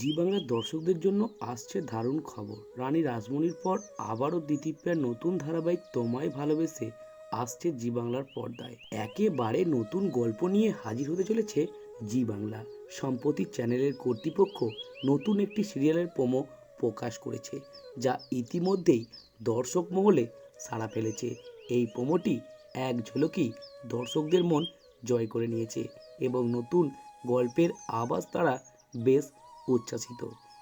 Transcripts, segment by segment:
জি বাংলার দর্শকদের জন্য আসছে দারুণ খবর। রানী রাসমণির পর আবারও দ্বিতীপ্যার নতুন ধারাবাহিক তোমায় ভালোবেসে আসছে জি বাংলার পর্দায়। একেবারে নতুন গল্প নিয়ে হাজির হতে চলেছে জি বাংলা। সম্প্রতি চ্যানেলের কর্তৃপক্ষ নতুন একটি সিরিয়ালের প্রোমো প্রকাশ করেছে, যা ইতিমধ্যেই দর্শক মহলে সাড়া ফেলেছে। এই প্রোমোটি এক ঝলকেই দর্শকদের মন জয় করে নিয়েছে এবং নতুন গল্পের আবাস তারা বেশ উচ্ছ্বাসিত।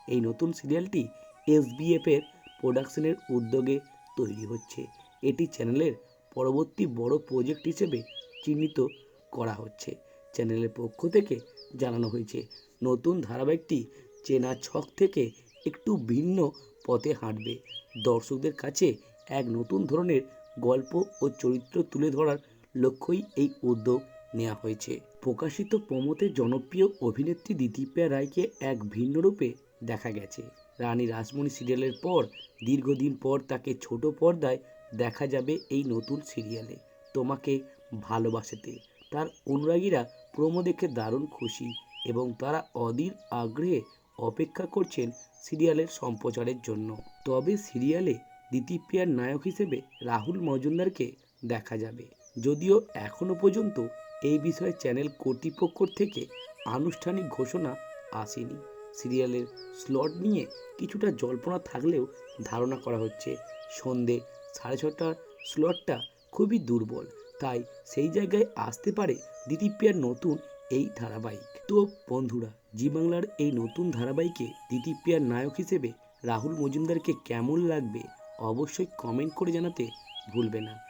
এই নতুন সিরিয়ালটি এসবিএফ এর প্রোডাকশনের উদ্যোগে তৈরি হচ্ছে। এটি চ্যানেলের পরবর্তী বড় প্রজেক্ট হিসেবে চিহ্নিত করা হচ্ছে। চ্যানেলের পক্ষ থেকে জানানো হয়েছে, নতুন ধারাবাহিকটি চেনা ছক থেকে একটু ভিন্ন পথে হাঁটবে। দর্শকদের কাছে এক নতুন ধরনের গল্প ও চরিত্র তুলে ধরার লক্ষ্যই এই উদ্যোগ। নেওয়া হয়েছে। প্রকাশিত প্রমোতে জনপ্রিয় অভিনেত্রী দিতিপ্রিয়া রায়কে এক ভিন্ন রূপে দেখা গেছে। রানী রাসমণি সিরিয়ালের পর, দীর্ঘদিন পর তাকে ছোট পর্দায় দেখা যাবে এই নতুন সিরিয়ালে। তোমাকে ভালোবাসাতে তার অনুরাগীরা প্রোমো দেখে দারুণ খুশি এবং তারা অধীর আগ্রহে অপেক্ষা করছেন সিরিয়ালের সম্প্রচারের জন্য। তবে সিরিয়ালে দিতিপ্রিয়ার নায়ক হিসেবে রাহুল মজুমদারকে দেখা যাবে। যদিও এখনও পর্যন্ত এই বিষয়ে চ্যানেল কর্তৃপক্ষ থেকে আনুষ্ঠানিক ঘোষণা আসেনি। সিরিয়ালের স্লট নিয়ে কিছুটা জল্পনা থাকলেও ধারণা করা হচ্ছে, সন্ধে সাড়ে ছটার স্লটটা খুবই দুর্বল, তাই সেই জায়গায় আসতে পারে দিতিপ্রিয়ার নতুন এই ধারাবাহিক। তো বন্ধুরা, জি বাংলার এই নতুন ধারাবাহিকে দিতিপ্রিয়ার নায়ক হিসেবে রাহুল মজুমদারকে কেমন লাগবে অবশ্যই কমেন্ট করে জানাতে ভুলবে না।